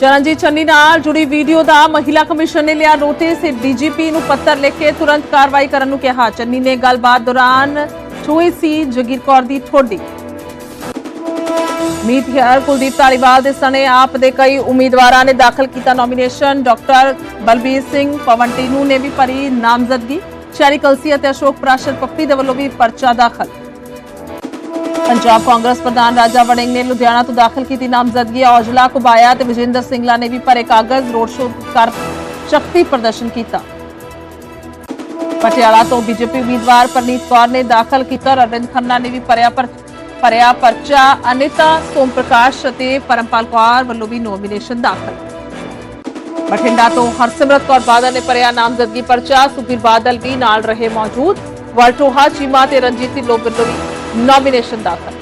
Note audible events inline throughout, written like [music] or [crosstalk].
ਚਰਨਜੀਤ ਚੰਨੀ ਨਾਲ ਜੁੜੀ ਵੀਡੀਓ ਦਾ ਮਹਿਲਾ ਕਮਿਸ਼ਨ ਨੇ ਲਿਆ ਨੋਟਿਸ ਡੀਜੀਪੀ ਨੂੰ ਪੱਤਰ ਲਿਖ ਕੇ ਤੁਰੰਤ ਕਾਰਵਾਈ ਕਰਨ ਨੂੰ ਕਿਹਾ। ਚੰਨੀ ਨੇ ਗੱਲਬਾਤ ਦੌਰਾਨ ਛੂਈ ਸੀ ਜਗੀਰ ਕੌਰ ਦੀ ਠੋਡੀ। ਮੀਤ ਹਿਆਰ ਕੁਲਦੀਪ ਧਾਲੀਵਾਲ ਦੇ ਸਣੇ ਆਪ ਦੇ ਕਈ ਉਮੀਦਵਾਰਾਂ ਨੇ ਦਾਖਲ ਕੀਤਾ ਨੋਮੀਨੇਸ਼ਨ ਡਾਕਟਰ ਬਲਬੀਰ ਸਿੰਘ ਪਵਨਟੀਨੂ ਨੇ ਵੀ ਭਰੀ ਨਾਮਜ਼ਦਗੀ। ਸ਼ਹਿਰੀ ਕਲਸੀ ਅਤੇ ਅਸ਼ੋਕ ਪ੍ਰਾਸ਼ਰ ਪੱਪੀ ਦੇ ਵੱਲੋਂ ਵੀ ਪਰਚਾ ਦਾਖਲ। ਪੰਜਾਬ ਕਾਂਗਰਸ ਪ੍ਰਧਾਨ ਰਾਜਾ ਵੜਿੰਗ ਨੇ ਲੁਧਿਆਣਾ ਤੋਂ ਦਾਖਲ ਕੀਤੀ ਨਾਮਜ਼ਦਗੀ। ਔਜਲਾ, ਕੁਬਾਇਆ ਤੇ ਵਿਜੇਂਦਰ ਸਿੰਗਲਾ ਨੇ ਵੀ ਭਰੇ ਕਾਗਜ਼। ਰੋਡ ਸ਼ੋਅ ਕਰ ਸ਼ਕਤੀ ਪ੍ਰਦਰਸ਼ਨ ਕੀਤਾ। ਪਟਿਆਲਾ ਤੋਂ ਬੀਜੇਪੀ ਉਮੀਦਵਾਰ ਪਰਨੀਤ ਕੌਰ ਨੇ ਦਾਖਲ ਕੀਤਾ। ਅਰਵਿੰਦ ਖੰਨਾ ਨੇ ਵੀ ਭਰਿਆ ਪਰ, ਭਰਿਆ ਪਰਚਾ। ਅਨਿਤਾ ਸੋਮ ਪ੍ਰਕਾਸ਼ ਅਤੇ ਪਰਮਪਾਲ ਕੌਰ ਵੱਲੋਂ ਵੀ ਨੋਮੀਨੇਸ਼ਨ ਦਾਖਲ। ਬਠਿੰਡਾ ਤੋਂ ਹਰਸਿਮਰਤ ਕੌਰ ਬਾਦਲ ਨੇ ਭਰਿਆ ਨਾਮਜ਼ਦਗੀ ਪਰਚਾ। ਸੁਖਬੀਰ ਬਾਦਲ ਵੀ ਨਾਲ ਰਹੇ ਮੌਜੂਦ। ਵਲਟੋਹਾ, ਚੀਮਾ ਤੇ ਰਣਜੀਤ ਸਿੰਘ ਲੋਕ ਵੱਲੋਂ ਵੀ ਨੋਮੀਨੇਸ਼ਨ ਦਾਖਲ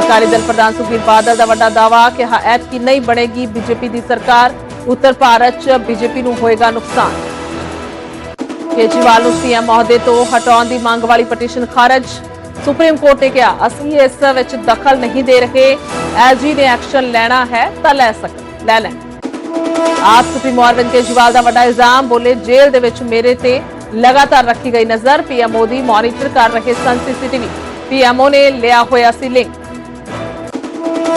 ਅਕਾਲੀ ਦਲ ਪ੍ਰਧਾਨ ਸੁਖਬੀਰ ਬਾਦਲ ਦਾ ਵੱਡਾ ਦਾਅਵਾ ਕਿ ਐਤ ਕੀ ਨਹੀਂ ਬਣੇਗੀ ਬੀਜੇਪੀ ਦੀ ਸਰਕਾਰ, ਉੱਤਰ ਭਾਰਤ 'ਚ ਬੀਜੇਪੀ ਨੂੰ ਹੋਏਗਾ ਨੁਕਸਾਨ। ਕੇਜਰੀਵਾਲ ਨੂੰ ਸੀਐਮ ਅਹੁਦੇ ਤੋਂ ਹਟਾਉਣ ਦੀ ਮੰਗ ਵਾਲੀ ਪਟੀਸ਼ਨ ਖਾਰਜ। ਸੁਪਰੀਮ ਕੋਰਟ ਨੇ ਕਿਹਾ, ਅਸੀਂ ਇਸ ਵਿੱਚ ਦਖਲ ਨਹੀਂ ਦੇ ਰਹੇ ਐਸਜੀ ਨੇ ਐਕਸ਼ਨ ਲੈਣਾ ਹੈ ਤਾਂ ਲੈ ਸਕ, ਲੈ ਲੈਣ। ਆਪ ਸੁਪਰੀਮੋ ਅਰਵਿੰਦ ਕੇਜਰੀਵਾਲ ਦਾ ਵੱਡਾ ਇਲਜ਼ਾਮ, ਬੋਲੇ, ਜੇਲ੍ਹ ਦੇ ਵਿੱਚ ਮੇਰੇ ਤੇ ਲਗਾਤਾਰ ਰੱਖੀ ਗਈ ਨਜ਼ਰ ਪੀਐਮ ਮੋਦੀ ਮੋਨੀਟਰ ਕਰ ਰਹੇ ਸਨ ਸੀਸੀਟੀਵੀ ਪੀਐਮਓ ਨੇ ਲਿਆ ਹੋਇਆ ਸੀ ਲਿੰਕ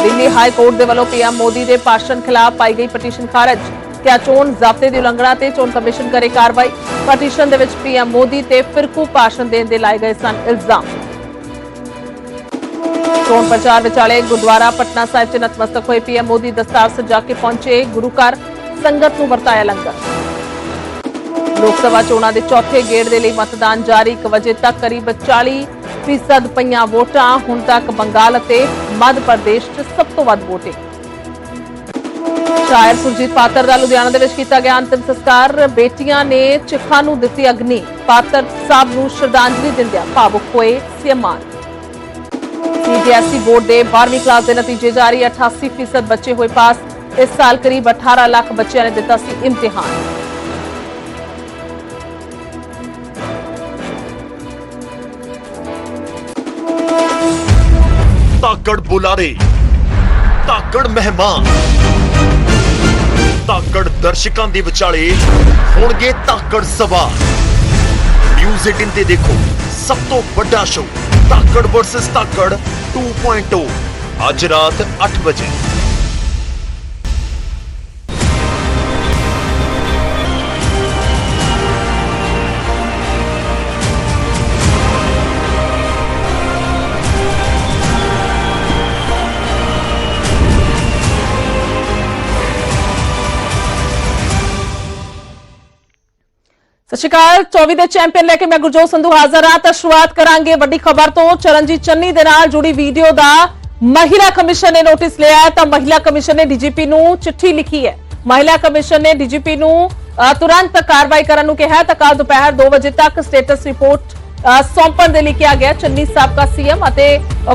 ਦਿੱਲੀ ਹਾਈ ਕੋਰਟ ਦੇ ਵੱਲੋਂ ਪੀਐਮ ਮੋਦੀ ਦੇ ਭਾਸ਼ਣ ਖਿਲਾਫ ਪਾਈ ਗਈ ਪਟੀਸ਼ਨ ਖਾਰਜ। ਕਿਹਾ ਚੋਣ ਜ਼ਾਬਤੇ ਦੀ ਉਲੰਘਣਾ ਤੇ ਚੋਣ ਕਮਿਸ਼ਨ ਕਰੇ ਕਾਰਵਾਈ? ਪਟੀਸ਼ਨ ਦੇ ਵਿੱਚ ਪੀਐਮ ਮੋਦੀ ਤੇ ਫਿਰਕੂ ਭਾਸ਼ਣ ਦੇਣ ਦੇ ਲਾਏ ਗਏ ਸਨ ਇਲਜ਼ਾਮ। ਚੋਣ ਪ੍ਰਚਾਰ ਵਿਚਾਲੇ ਗੁਰਦੁਆਰਾ ਪਟਨਾ ਸਾਹਿਬ ਚ ਨਤਮਸਤਕ ਹੋਏ ਪੀਐਮ ਮੋਦੀ ਦਸਤਾਰ ਸਜਾ ਕੇ ਪਹੁੰਚੇ ਗੁਰੂ ਘਰ। ਸੰਗਤ ਨੂੰ ਵਰਤਾਇਆ ਲੰਗਰ। ਲੋਕ ਸਭਾ ਚੋਣਾਂ ਦੇ ਚੌਥੇ ਗੇੜ ਦੇ ਲਈ ਮਤਦਾਨ ਜਾਰੀ। 1 ਵਜੇ ਤੱਕ ਕਰੀਬ 40 ਫੀਸਦ ਪਈਆਂ ਵੋਟਾਂ। ਹੁਣ ਤੱਕ ਬੰਗਾਲ ਅਤੇ ਮੱਧ ਪ੍ਰਦੇਸ਼ 'ਚ ਸਭ ਤੋਂ ਵੱਧ ਵੋਟਿੰਗ। ਸ਼ਾਇਰ ਸੁਰਜੀਤ ਪਾਤਰ ਦਾ ਲੁਧਿਆਣਾ ਦੇ ਵਿੱਚ ਕੀਤਾ ਗਿਆ ਅੰਤਿਮ ਸੰਸਕਾਰ। ਬੇਟੀਆਂ ਨੇ ਚਿਖਾ ਨੂੰ ਦਿੱਤੀ ਅਗਨੀ। ਪਾਤਰ ਸਾਹਿਬ ਨੂੰ ਸ਼ਰਧਾਂਜਲੀ ਦਿੰਦਿਆਂ ਭਾਵੁਕ ਹੋਏ ਸਿਆਮਾਨ ਸੀਬੀਐਸਈ ਬੋਰਡ ਦੇ 12ਵੀਂ ਕਲਾਸ ਦੇ ਨਤੀਜੇ ਜਾਰੀ। 88% ਬੱਚੇ ਹੋਏ ਪਾਸ। ਇਸ ਸਾਲ ਕਰੀਬ 18 ਲੱਖ ਬੱਚਿਆਂ ਨੇ ਦਿੱਤਾ ਸੀ ਇਮਤਿਹਾਨ। ਤਾਕੜ ਬੁਲਾਰੇ, ਤਾਕੜ ਮਹਿਮਾਨ। ਤਾਕੜ ਦਰਸ਼ਕਾਂ ਦੇ ਵਿਚਾਲੇ ਹੋਣਗੇ ਤਾਕੜ ਸਵਾਲ ਨਿਊਜ਼ 18 ਤੇ ਦੇਖੋ, ਸਭ ਤੋਂ ਵੱਡਾ ਸ਼ੋਅ ਤਾਕੜ ਵਰਸਸ ਤਾਕੜ 2.0 ਅੱਜ ਰਾਤ 8 ਵਜੇ। ਸਤਿ ਸ਼੍ਰੀ ਅਕਾਲ। 24 ਦੇ ਚੈਂਪੀਅਨ ਲੈ ਕੇ ਮੈਂ ਗੁਰਜੋਤ ਸੰਧੂ ਹਾਜ਼ਰ ਹਾਂ। ਤਾਂ ਸ਼ੁਰੂਆਤ ਕਰਾਂਗੇ ਵੱਡੀ ਖਬਰ ਤੋਂ। ਚਰਨਜੀਤ ਚੰਨੀ ਦੇ ਨਾਲ ਜੁੜੀ ਵੀਡੀਓ ਦਾ ਮਹਿਲਾ ਕਮਿਸ਼ਨ ਨੇ ਨੋਟਿਸ ਲਿਆ ਤਾਂ ਮਹਿਲਾ ਕਮਿਸ਼ਨ ਨੇ ਡੀਜੀਪੀ ਨੂੰ ਚਿੱਠੀ ਲਿਖੀ ਹੈ। ਮਹਿਲਾ ਕਮਿਸ਼ਨ ਨੇ ਡੀਜੀਪੀ ਨੂੰ ਤੁਰੰਤ ਕਾਰਵਾਈ ਕਰਨ ਨੂੰ ਕਿਹਾ ਤਾਂ ਕੱਲ ਦੁਪਹਿਰ 2 ਵਜੇ ਤੱਕ ਸਟੇਟਸ ਰਿਪੋਰਟ ਸੌਂਪਣ ਦੇ ਲਈ ਕਿਹਾ ਗਿਆ ਚੰਨੀ ਸਾਬਕਾ ਸੀਐਮ ਅਤੇ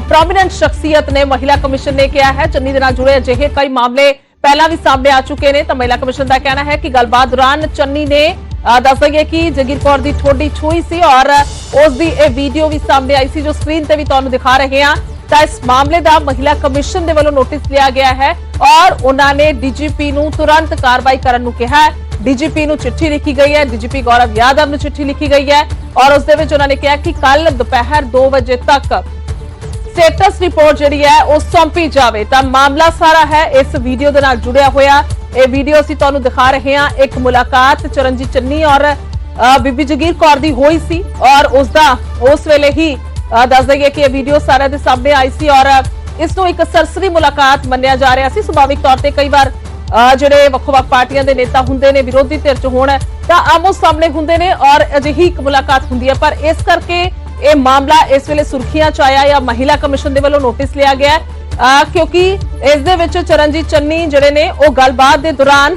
ਪ੍ਰੋਮਿਨੈਂਟ ਸ਼ਖਸੀਅਤ ਨੇ ਮਹਿਲਾ ਕਮਿਸ਼ਨ ਨੇ ਕਿਹਾ ਹੈ। ਚੰਨੀ ਦੇ ਨਾਲ ਜੁੜੇ ਅਜਿਹੇ ਕਈ ਮਾਮਲੇ ਪਹਿਲਾਂ ਵੀ ਸਾਹਮਣੇ ਆ ਚੁੱਕੇ ਨੇ। ਤਾਂ ਮਹਿਲਾ ਕਮਿਸ਼ਨ ਦਾ ਕਹਿਣਾ ਹੈ ਕਿ ਗੱਲਬਾਤ ਦੌਰਾਨ ਚੰਨੀ ਨੇ ਦੱਸ ਦਈਏ ਕਿ ਜਗੀਰ ਕੌਰ ਦੀ ਠੋਡੀ ਛੂਈ ਸੀ ਔਰ ਉਸ ਦੀ ਇਹ ਵੀਡੀਓ ਵੀ ਸਾਹਮਣੇ ਆਈ ਸੀ ਜੋ ਸਕਰੀਨ ਤੇ ਵੀ ਤੁਹਾਨੂੰ ਦਿਖਾ ਰਹੇ ਹਾਂ। ਤਾਂ ਇਸ ਮਾਮਲੇ ਦਾ ਮਹਿਲਾ ਕਮਿਸ਼ਨ ਦੇ ਵੱਲੋਂ ਨੋਟਿਸ ਲਿਆ ਗਿਆ ਹੈ ਔਰ ਉਹਨਾਂ ਨੇ ਡੀਜੀਪੀ ਨੂੰ ਤੁਰੰਤ ਕਾਰਵਾਈ ਕਰਨ ਨੂੰ ਕਿਹਾ ਹੈ। ਡੀਜੀਪੀ ਨੂੰ ਚਿੱਠੀ ਲਿਖੀ ਗਈ ਹੈ। ਡੀਜੀਪੀ ਗੌਰਵ ਯਾਦਵ ਨੂੰ ਚਿੱਠੀ ਲਿਖੀ ਗਈ ਹੈ ਔਰ ਉਸ ਦੇ ਵਿੱਚ ਉਹਨਾਂ ਨੇ ਕਿਹਾ ਕਿ ਕੱਲ ਦੁਪਹਿਰ 2 ਵਜੇ ਤੱਕ ਸਟੇਟਸ ਰਿਪੋਰਟ ਜਿਹੜੀ ਹੈ ਉਹ ਸੌਂਪੀ ਜਾਵੇ। ਤਾਂ ਮਾਮਲਾ ਸਾਰਾ ਹੈ ਇਸ ਵੀਡੀਓ ਦੇ ਨਾਲ ਜੁੜਿਆ ਹੋਇਆ। ਇਹ ਵੀਡੀਓ ਅਸੀਂ ਤੁਹਾਨੂੰ ਦਿਖਾ ਰਹੇ ਹਾਂ। ਇੱਕ ਮੁਲਾਕਾਤ ਚਰਨਜੀਤ ਚੰਨੀ ਔਰ ਬੀਬੀ ਜਗੀਰ ਕੌਰ ਦੀ ਹੋਈ ਸੀ ਔਰ ਉਸ ਦਾ ਉਸ ਵੇਲੇ ਹੀ ਦੱਸ ਦਈਏ ਕਿ ਇਹ ਵੀਡੀਓ ਸਾਰਿਆਂ ਦੇ ਸਾਹਮਣੇ ਆਈ ਸੀ ਔਰ ਇਸ ਨੂੰ ਇੱਕ ਸਰਸਰੀ ਮੁਲਾਕਾਤ ਮੰਨਿਆ ਜਾ ਰਿਹਾ ਸੀ। ਸੁਭਾਵਿਕ ਤੌਰ ਤੇ ਕਈ ਵਾਰ ਅ, ਜਿਹੜੇ ਵੱਖ-ਵੱਖ ਪਾਰਟੀਆਂ ਦੇ ਨੇਤਾ ਹੁੰਦੇ ਨੇ ਵਿਰੋਧੀ ਧਿਰ ਚ ਹੋਣ ਤਾਂ ਆਮੋ ਸਾਹਮਣੇ ਹੁੰਦੇ ਨੇ ਔਰ ਅਜਿਹੀ ਇੱਕ ਮੁਲਾਕਾਤ ਹੁੰਦੀ ਹੈ। ਪਰ ਇਸ ਕਰਕੇ ਇਹ ਮਾਮਲਾ ਇਸ ਵੇਲੇ ਸੁਰਖੀਆਂ ਚ ਆਇਆ ਜਾਂ ਮਹਿਲਾ ਕਮਿਸ਼ਨ ਦੇ ਵੱਲੋਂ ਨੋਟਿਸ ਲਿਆ ਗਿਆ ਹੈ। ਕਿਉਂਕਿ ਇਸ ਦੇ ਵਿੱਚ ਚਰਨਜੀਤ ਚੰਨੀ ਜਿਹੜੇ ਨੇ, ਉਹ ਗੱਲਬਾਤ ਦੇ ਦੌਰਾਨ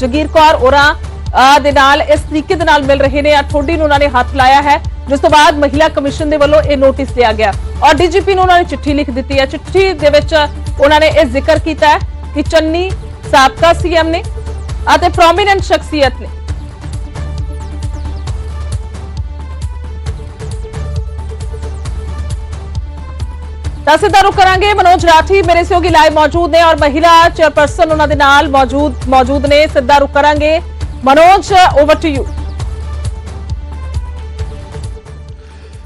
ਜਗੀਰ ਕੌਰ ਔਰਾਂ ਦੇ ਨਾਲ ਇਸ ਤਰੀਕੇ ਦੇ ਨਾਲ ਮਿਲ ਰਹੇ ਨੇ। ਆ ਠੋਡੀ ਨੂੰ ਉਹਨਾਂ ਨੇ ਹੱਥ ਲਾਇਆ ਹੈ। ਜਿਸ ਤੋਂ ਬਾਅਦ ਮਹਿਲਾ ਕਮਿਸ਼ਨ ਦੇ ਵੱਲੋਂ ਇਹ ਨੋਟਿਸ ਲਿਆ ਗਿਆ। ਔਰ ਡੀਜੀਪੀ ਨੂੰ ਉਹਨਾਂ ਨੇ ਚਿੱਠੀ ਲਿਖ ਦਿੱਤੀ ਹੈ। ਚਿੱਠੀ ਦੇ ਵਿੱਚ ਉਹਨਾਂ ਨੇ ਇਹ ਜ਼ਿਕਰ ਕੀਤਾ ਹੈ ਕਿ ਚੰਨੀ ਸਾਬਕਾ ਸੀਐਮ ਨੇ ਅਤੇ ਪ੍ਰੋਮੀਨੈਂਟ ਸ਼ਖਸੀਅਤ ਨੇ। ਤਾਂ ਸਿੱਧਾ ਰੁਕ ਕਰਾਂਗੇ। ਮਨੋਜ ਰਾਠੀ ਮੇਰੇ ਸਹਿਯੋਗੀ ਲਾਈਵ ਮੌਜੂਦ ਨੇ ਔਰ ਮਹਿਲਾ ਚੇਅਰਪਰਸਨ ਉਹਨਾਂ ਦੇ ਨਾਲ ਮੌਜੂਦ ਮੌਜੂਦ ਨੇ। ਸਿੱਧਾ ਰੁਕ ਕਰਾਂਗੇ। ਮਨੋਜ ਓਵਰ ਟੂ ਯੂ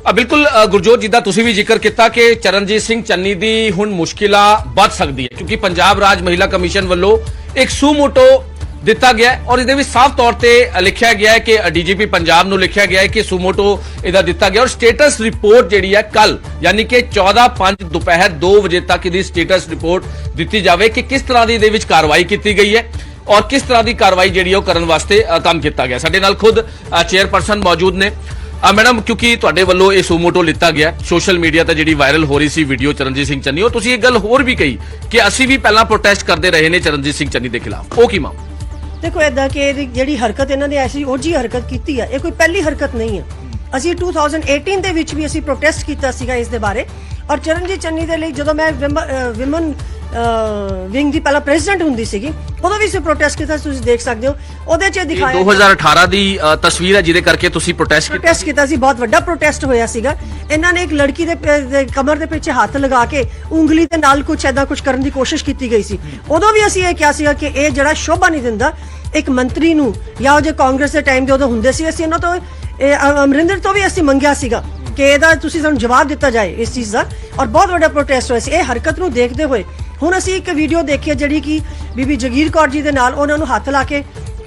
ਆ ਬਿਲਕੁਲ ਗੁਰਜੋਤ ਜਿੱਦਾਂ ਤੁਸੀਂ ਵੀ ਜ਼ਿਕਰ ਕੀਤਾ ਕਿ ਚਰਨਜੀਤ ਸਿੰਘ ਚੰਨੀ ਦੀ ਹੁਣ ਮੁਸ਼ਕਿਲਾਂ ਵੱਧ ਸਕਦੀ ਹੈ, ਕਿਉਂਕਿ ਪੰਜਾਬ ਰਾਜ ਮਹਿਲਾ ਕਮਿਸ਼ਨ ਵੱਲੋਂ ਇੱਕ ਸੂਮੋਟੋ ਦਿੱਤਾ ਗਿਆ ਔਰ ਇਹਦੇ ਵਿੱਚ ਸਾਫ਼ ਤੌਰ ਤੇ ਲਿਖਿਆ ਗਿਆ ਹੈ ਕਿ ਡੀਜੀਪੀ ਪੰਜਾਬ ਨੂੰ ਲਿਖਿਆ ਗਿਆ ਹੈ ਕਿ ਸੁਮੋਟੋ ਇਹਦਾ ਦਿੱਤਾ ਗਿਆ ਔਰ ਸਟੇਟਸ ਰਿਪੋਰਟ ਜਿਹੜੀ ਹੈ ਕੱਲ ਯਾਨੀ ਕਿ 14:05 ਦੁਪਹਿਰ 2 ਵਜੇ ਤੱਕ ਇਹਦੀ ਸਟੇਟਸ ਰਿਪੋਰਟ ਦਿੱਤੀ ਜਾਵੇ ਕਿ ਕਿਸ ਤਰ੍ਹਾਂ ਦੀ ਇਹਦੇ ਵਿੱਚ ਕਾਰਵਾਈ ਕੀਤੀ ਗਈ ਹੈ ਔਰ ਕਿਸ ਤਰ੍ਹਾਂ ਦੀ ਕਾਰਵਾਈ ਜਿਹੜੀ ਉਹ ਕਰਨ ਵਾਸਤੇ ਕੰਮ ਕੀਤਾ ਗਿਆ। ਸਾਡੇ ਨਾਲ ਖੁਦ ਚੇਅਰਪਰਸਨ ਮੌਜੂਦ ਨੇ। ਆ ਮੈਡਮ, ਕਿਉਂਕਿ ਤੁਹਾਡੇ ਵੱਲੋਂ ਇਹ ਸੂਮੋਟੋ ਲਿੱਤਾ ਗਿਆ ਸੋਸ਼ਲ ਮੀਡੀਆ ਤੇ ਜਿਹੜੀ ਵਾਇਰਲ ਹੋ ਰਹੀ ਸੀ ਵੀਡੀਓ ਚਰਨਜੀਤ ਸਿੰਘ ਚੰਨੀ, ਉਹ ਤੁਸੀਂ ਇਹ ਗੱਲ ਹੋਰ ਵੀ ਕਹੀ ਕਿ ਅਸੀਂ ਵੀ ਪਹਿਲਾਂ ਪ੍ਰੋਟੈਸਟ ਕਰਦੇ ਰਹੇ ਨੇ ਚਰਨਜੀਤ ਸਿੰਘ ਚੰਨੀ ਦੇ ਖਿਲਾਫ। ਉਹ ਕੀ ਮਾਮਲਾ? ਦੇਖੋ ਇਦਾਂ ਕਿ ਇਹਦੀ ਜਿਹੜੀ ਹਰਕਤ ਇਹਨਾਂ ਨੇ ਐਸੀ ਉਹ ਜੀ ਹਰਕਤ ਕੀਤੀ ਆ, ਇਹ ਕੋਈ ਪਹਿਲੀ ਹਰਕਤ ਨਹੀਂ ਹੈ ਅਸੀਂ 2018 ਦੇ ਵਿੱਚ ਵੀ ਅਸੀਂ ਪ੍ਰੋਟੈਸਟ ਕੀਤਾ ਸੀਗਾ ਇਸ ਦੇ ਬਾਰੇ। ਔਰ ਚਰਨਜੀਤ ਚੰਨੀ ਦੇ ਲਈ ਜਦੋਂ ਮੈਂ ਵਿਮਨ ਵਿੰਗ ਦੀ ਪਹਿਲਾਂ ਪ੍ਰੈਜ਼ੀਡੈਂਟ ਹੁੰਦੀ ਸੀਗੀ। ਉਦੋਂ ਵੀ ਅਸੀਂ ਪ੍ਰੋਟੈਸਟ ਕੀਤਾ ਸੀ, ਤੁਸੀਂ ਦੇਖ ਸਕਦੇ ਹੋ। ਉਹਦੇ 'ਚ ਇਹ ਦਿਖਾਇਆ 2018 ਦੀ ਅ, ਤਸਵੀਰ ਹੈ ਜਿਹਦੇ ਕਰਕੇ ਤੁਸੀਂ ਪ੍ਰੋਟੈਸਟ ਕੀਤਾ ਪ੍ਰੋਟੈਸਟ ਕੀਤਾ ਸੀ ਬਹੁਤ ਵੱਡਾ ਪ੍ਰੋਟੈਸਟ ਹੋਇਆ ਸੀਗਾ। ਇਹਨਾਂ ਨੇ ਇੱਕ ਲੜਕੀ ਦੇ ਪ- ਦੇ ਕਮਰ ਦੇ ਪਿੱਛੇ ਹੱਥ ਲਗਾ ਕੇ ਉਂਗਲੀ ਦੇ ਨਾਲ ਕੁਝ ਐਦਾ ਕੁਝ ਕਰਨ ਦੀ ਕੋਸ਼ਿਸ਼ ਕੀਤੀ ਗਈ ਸੀ। ਉਦੋਂ ਵੀ ਅਸੀਂ ਇਹ ਕਿਹਾ ਸੀਗਾ ਕਿ ਇਹ ਜਿਹੜਾ ਸ਼ੋਭਾ ਨਹੀਂ ਦਿੰਦਾ ਇੱਕ ਮੰਤਰੀ ਨੂੰ ਜਾਂ ਉਹ ਜੇ ਕਾਂਗਰਸ ਦੇ ਟਾਈਮ ਦੇ ਉਦੋਂ ਹੁੰਦੇ ਸੀ ਅਸੀਂ ਉਹਨਾਂ ਤੋਂ ਇਹ ਅ- ਅਮਰਿੰਦਰ ਤੋਂ ਵੀ ਅਸੀਂ ਮੰਗਿਆ ਸੀਗਾ ਕਿ ਇਹਦਾ ਤੁਸੀਂ ਸਾਨੂੰ ਜਵਾਬ ਦਿੱਤਾ ਜਾਏ ਇਸ ਚੀਜ਼ ਦਾ। ਔਰ ਬਹੁਤ ਵੱਡਾ ਪ੍ਰੋਟੈਸਟ ਹੋਇਆ ਸੀ। ਇਹ ਹਰਕਤ ਨੂੰ ਦੇਖਦੇ ਹੋਏ ਹੁਣ ਅਸੀਂ ਇੱਕ ਵੀਡੀਓ ਦੇਖੀ ਜਿਹੜੀ ਕਿ ਬੀਬੀ ਜਗੀਰ ਕੌਰ ਜੀ ਦੇ ਨਾਲ ਉਹਨਾਂ ਨੂੰ ਹੱਥ ਲਾ ਕੇ,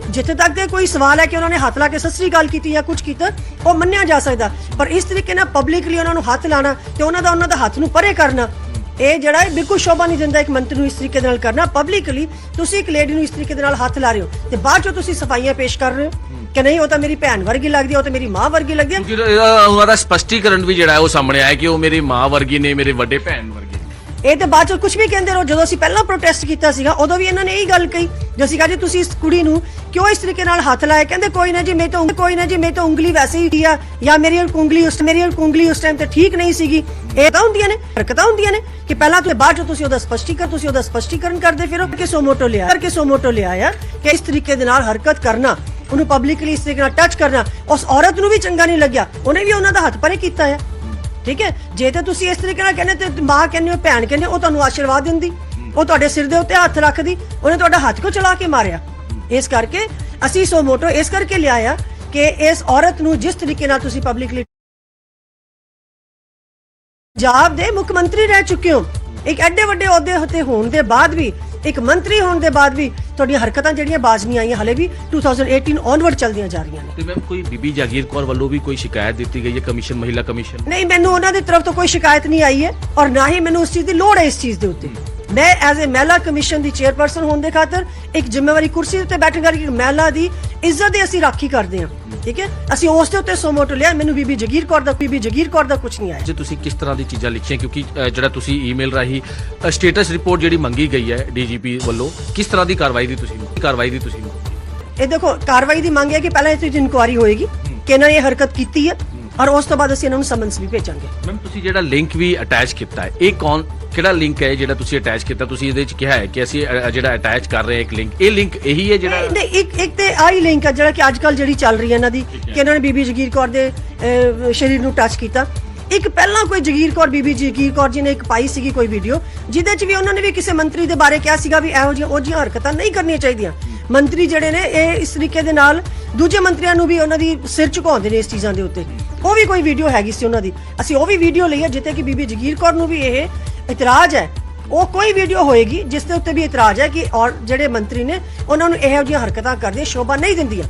ਜਿੱਥੇ ਤੱਕ ਦੇ ਕੋਈ ਸਵਾਲ ਹੈ ਕਿ ਉਹਨਾਂ ਨੇ ਹੱਥ ਲਾ ਕੇ ਸਤਿ ਸ੍ਰੀ ਕੀਤੀ ਜਾਂ ਕੁਝ ਕੀਤਾ, ਉਹ ਮੰਨਿਆ ਜਾ ਸਕਦਾ। ਪਰ ਇਸ ਤਰੀਕੇ ਨਾਲ ਪਬਲਿਕਲੀ ਉਹਨਾਂ ਨੂੰ ਹੱਥ ਲਾਣਾ ਤੇ ਉਹਨਾਂ ਦਾ ਉਹਨਾਂ ਦਾ ਹੱਥ ਨੂੰ ਪਰੇ ਕਰਨਾ, ਇਹ ਜਿਹੜਾ ਹੈ ਬਿਲਕੁਲ ਸ਼ੋਭਾ ਨਹੀਂ ਦਿੰਦਾ ਇੱਕ ਮੰਤਰੀ ਨੂੰ ਇਸ ਤਰੀਕੇ ਦੇ ਨਾਲ ਕਰਨਾ। ਪਬਲਿਕਲੀ ਤੁਸੀਂ ਇੱਕ ਲੇਡੀ ਨੂੰ ਇਸ ਤਰੀਕੇ ਦੇ ਨਾਲ ਹੱਥ ਲਾ ਰਹੇ ਹੋ ਤੇ ਬਾਅਦ ਚੋਂ ਤੁਸੀਂ ਸਫਾਈਆਂ ਪੇਸ਼ ਕਰ ਰਹੇ ਹੋ ਕਿ ਨਹੀਂ, ਉਹ ਤਾਂ ਮੇਰੀ ਭੈਣ ਵਰਗੀ ਲੱਗਦੀ ਹੈ, ਉਹ ਤਾਂ ਮੇਰੀ ਮਾਂ ਵਰਗੀ ਲੱਗਦੀ ਹੈ। ਕਿਉਂਕਿ ਇਹਦਾ- ਸਪਸ਼ਟੀਕਰਨ ਵੀ ਜਿਹੜਾ ਹੈ ਉਹ ਸਾਹਮਣੇ ਆਇਆ ਕਿ ਉਹ ਮੇਰੀ ਮਾਂ ਵਰਗੀ ਨੇ ਮੇਰੇ ਵੱਡੇ ਭੈਣ ਵਰਗੀ ਇਹ ਤੇ ਬਾਅਦ ਚ ਕੁਝ ਵੀ ਕਹਿੰਦੇ ਰਹੋ, ਜਦੋਂ ਅਸੀਂ ਪਹਿਲਾਂ ਪ੍ਰੋਟੈਸਟ ਕੀਤਾ ਸੀਗਾ, ਉਦੋਂ ਵੀ ਇਹਨਾਂ ਨੇ ਇਹੀ ਗੱਲ ਕਹੀ ਜੋ ਅਸੀਂ ਕਹਿੰਦੇ ਤੁਸੀਂ ਇਸ ਕੁੜੀ ਨੂੰ ਕਿਉਂ ਇਸ ਤਰੀਕੇ ਨਾਲ ਹੱਥ ਲਾਇਆ ਕਹਿੰਦੇ ਕੋਈ ਨਾ ਜੀ ਮੈਂ ਤਾਂ ਕੋਈ ਨਾ ਜੀ ਮੈਂ ਤਾਂ ਉਂਗਲੀ ਵੈਸੇ ਹੀ ਆ, ਜਾਂ ਮੇਰੀ ਉਂਗਲੀ ਉਸ, ਮੇਰੀ ਉਂਗਲੀ ਉਸ ਟਾਈਮ ਤੇ ਠੀਕ ਨਹੀਂ ਸੀਗੀ। ਇਹ ਤਾਂ ਹੁੰਦੀਆਂ ਨੇ, ਹਰਕਤਾਂ ਹੁੰਦੀਆਂ ਨੇ ਕਿ ਪਹਿਲਾਂ ਤੇ ਬਾਅਦ ਚ ਤੁਸੀਂ ਉਹਦਾ ਸਪਸ਼ਟੀਕਰਨ ਤੁਸੀਂ ਉਹਦਾ ਸਪਸ਼ਟੀਕਰਨ ਕਰਦੇ ਫਿਰ ਕਿ ਸੋਮੋਟੋ ਲਿਆ ਕਰਕੇ ਸੋਮੋਟੋ ਲਿਆ ਆ, ਕਿ ਇਸ ਤਰੀਕੇ ਦੇ ਨਾਲ ਹਰਕਤ ਕਰਨਾ, ਉਹਨੂੰ ਪਬਲਿਕਲੀ ਇਸ ਤਰੀਕੇ ਨਾਲ ਟੱਚ ਕਰਨਾ, ਉਸ ਔਰਤ ਨੂੰ ਵੀ ਚੰਗਾ ਨਹੀਂ ਲੱਗਿਆ, ਉਹਨੇ ਵੀ ਉਹਨਾਂ ਦਾ ਹੱਥ ਪਰੇ ਕੀਤਾ ਹੈ ਠੀਕ ਹੈ? ਜੇ ਤੇ ਤੁਸੀਂ ਇਸ ਤਰੀਕੇ ਨਾਲ ਕਹਿੰਦੇ ਤੇ ਮਾਂ ਕਹਿੰਦੇ ਹੋ, ਭੈਣ ਕਹਿੰਦੇ ਉਹ ਤੁਹਾਨੂੰ ਆਸ਼ੀਰਵਾਦ ਦਿੰਦੀ। ਉਹ ਤੁਹਾਡੇ ਸਿਰ ਦੇ ਉੱਤੇ ਹੱਥ ਰੱਖਦੀ, ਉਹਨੇ ਤੁਹਾਡਾ ਹੱਥ ਕਿਉਂ ਚਲਾ ਕੇ ਮਾਰਿਆ? ਇਸ ਕਰਕੇ ਅਸੀਂ ਸੋ ਮੋਟੋ ਇਸ ਕਰਕੇ ਲਿਆਇਆ ਕਿ ਇਸ ਔਰਤ ਨੂੰ ਜਿਸ ਤਰੀਕੇ ਨਾਲ ਤੁਸੀਂ ਪਬਲਿਕਲੀ ਪੰਜਾਬ ਦੇ ਮੁੱਖ ਮੰਤਰੀ ਰਹਿ ਚੁੱਕੇ ਹੋ, ਇੱਕ ਐਡੇ ਵੱਡੇ ਅਹੁਦੇ ਉੱਤੇ ਹੋਣ ਦੇ ਬਾਅਦ ਵੀ, ਇੱਕ ਮੰਤਰੀ ਹੋਣ ਦੇ ਬਾਅਦ ਵੀ ਤੁਹਾਡੀਆਂ ਹਰਕਤਾਂ ਜਿਹੜੀਆਂ ਬਾਜ਼ ਨਹੀਂ ਆਈਆਂ ਹਲੇ ਵੀ 2018 ਔਨਵਰਡ ਚੱਲਦੀਆਂ ਜਾ ਰਹੀਆਂ ਨੇ। ਤੇ ਮੈਮ ਕੋਈ ਬੀਬੀ ਜਾਗੀਰ ਕੌਰ ਵੱਲੋਂ ਵੀ ਕੋਈ ਸ਼ਿਕਾਇਤ ਦਿੱਤੀ ਗਈ ਹੈ ਕਮਿਸ਼ਨ ਮਹਿਲਾ ਕਮਿਸ਼ਨ? ਨਹੀਂ ਮੈਨੂੰ ਉਹਨਾਂ ਦੀ ਤਰਫ ਤੋਂ ਕੋਈ ਸ਼ਿਕਾਇਤ ਨਹੀਂ ਆਈ ਹੈ ਔਰ ਨਾ ਹੀ ਮੈਨੂੰ ਉਸ ਚੀਜ਼ ਦੀ ਲੋੜ ਹੈ ਇਸ ਚੀਜ਼ ਦੇ ਉੱਤੇ। ਮੈਂ ਐਜ਼ ਅ ਮਹਿਲਾ ਕਮਿਸ਼ਨ ਦੀ ਚੇਅਰਪਰਸਨ ਹੋਣ ਦੇ ਖਾਤਰ ਇੱਕ ਜ਼ਿੰਮੇਵਾਰੀ ਕੁਰਸੀ ਉੱਤੇ ਬੈਠਣ ਕਰਕੇ ਮਹਿਲਾ ਦੀ ਇੱਜ਼ਤ ਦੀ ਅਸੀਂ ਰਾਖੀ ਕਰਦੇ ਹਾਂ ਠੀਕ ਹੈ? ਅਸੀਂ ਉਸ ਦੇ ਉੱਤੇ ਸੋਮੋਟੋ ਲਿਆ ਮੈਨੂੰ ਬੀਬੀ ਜਗੀਰ ਕੌਰ ਦਾ ਬੀਬੀ ਜਗੀਰ ਕੌਰ ਦਾ ਕੁਝ ਨਹੀਂ ਆਇਆ। ਜੇ ਤੁਸੀਂ ਕਿਸ ਤਰ੍ਹਾਂ ਦੀ ਚੀਜ਼ਾਂ ਲਿਖੀਆਂ? ਕਿਉਂਕਿ ਜਿਹੜਾ ਤੁਸੀਂ ਈਮੇਲ ਰਾਹੀਂ ਸਟੇਟਸ ਰਿਪੋਰਟ ਜਿਹੜੀ ਮੰਗੀ ਗਈ ਹੈ ਡੀਜੀਪੀ ਵੱਲੋਂ ਕਿਸ ਤਰ੍ਹਾਂ ਦੀ ਕਾਰਵਾਈ ਦੀ ਤੁਸੀਂ ਕਾਰਵਾਈ ਦੀ ਤੁਸੀਂ ਇਹ ਦੇਖੋ ਕਾਰਵਾਈ ਦੀ ਮੰਗ ਹੈ ਕਿ ਪਹਿਲਾਂ ਇਸ ਵਿੱਚ ਇਨਕੁਆਰੀ ਹੋਏਗੀ ਕਿ ਇਹਨਾਂ ਨੇ ਇਹ ਹਰਕਤ ਕੀਤੀ ਹੈ। ਔਰ ਉਸ ਤੋਂ ਬਾਅਦ ਅਸੀਂ ਇਹਨਾਂ ਨੂੰ ਸਮਨਸ ਵੀ ਭੇਜਾਂਗੇ। ਮੈਮ ਤੁਸੀਂ ਜਿਹੜਾ ਲਿੰਕ ਵੀ ਅਟੈਚ ਕੀਤਾ ਹੈ ਇਹ ਕੌਣ ਕਿਹੜਾ ਲਿੰਕ ਹੈ ਜਿਹੜਾ ਤੁਸੀਂ ਅਟੈਚ ਕੀਤਾ? ਤੁਸੀਂ ਇਹਦੇ ਵਿੱਚ ਕਿਹਾ ਹੈ ਕਿ ਅਸੀਂ ਅ, ਜਿਹੜਾ ਅਟੈਚ ਕਰ ਰਹੇ ਹਾਂ ਇੱਕ ਲਿੰਕ ਇਹ ਲਿੰਕ ਇਹੀ ਹੈ ਜਿਹੜਾ ਨਹੀਂ ਇੱਕ ਇੱਕ ਤੇ ਆਈ ਲਿੰਕ ਹੈ ਜਿਹੜਾ ਕਿ ਅੱਜ ਕੱਲ ਜਿਹੜੀ ਚੱਲ ਰਹੀ ਹੈ ਇਹਨਾਂ ਦੀ ਕਿ ਇਹਨਾਂ ਨੇ ਬੀਬੀ ਜਗੀਰ ਕੌਰ ਦੇ ਅਹ, ਸਰੀਰ ਨੂੰ ਟੱਚ ਕੀਤਾ। ਇੱਕ ਪਹਿਲਾਂ ਕੋਈ ਜਗੀਰ ਕੌਰ ਬੀਬੀ ਜਗੀਰ ਕੌਰ ਜੀ ਨੇ ਇੱਕ ਪਾਈ ਸੀਗੀ ਕੋਈ ਵੀਡੀਓ ਜਿਹਦੇ 'ਚ ਵੀ ਉਹਨਾਂ ਨੇ ਵੀ ਕਿਸੇ ਮੰਤਰੀ ਦੇ ਬਾਰੇ ਕਿਹਾ ਸੀਗਾ ਵੀ ਇਹੋ ਜਿਹੀਆਂ ਉਹ ਜਿਹੀਆਂ ਹਰਕਤਾਂ ਨਹੀਂ ਕਰਨੀਆਂ ਚਾਹੀਦੀਆਂ। ਮੰਤਰੀ ਜਿਹੜੇ ਨੇ ਇਹ ਇਸ ਤਰੀਕੇ ਦੇ ਨਾਲ ਦੂਜੇ ਮੰਤਰੀਆਂ ਨੂੰ ਵੀ ਉਹਨਾਂ ਦੀ ਸਿਰ ਝੁਕਾਉਂਦੇ ਨੇ ਇਸ ਚੀਜ਼ਾਂ ਦੇ ਉੱਤੇ। ਉਹ ਵੀ ਕੋਈ ਵੀਡੀਓ ਹੈਗੀ ਸੀ ਉਹਨਾਂ ਦੀ। ਅਸੀਂ ਉਹ ਵੀ ਵੀਡੀਓ ਲਈ ਹੈ ਜਿੱਤੇ ਕਿ ਬੀਬੀ ਜਗੀਰ ਕੌਰ ਨੂੰ ਵੀ ਇਹ ਇਤਰਾਜ਼ ਹੈ। ਉਹ ਕੋਈ ਵੀਡੀਓ ਹੋਏਗੀ, ਜਿਸ ਦੇ ਉੱਤੇ ਵੀ ਇਤਰਾਜ਼ ਹੈ ਕਿ ਔਰ ਜਿਹੜੇ ਮੰਤਰੀ ਨੇ, ਉਹਨਾਂ ਨੂੰ ਇਹੋ ਜਿਹੀਆਂ ਹਰਕਤਾਂ ਕਰਦੇ ਸ਼ੋਭਾ ਨਹੀਂ ਦਿੰਦੀਆਂ।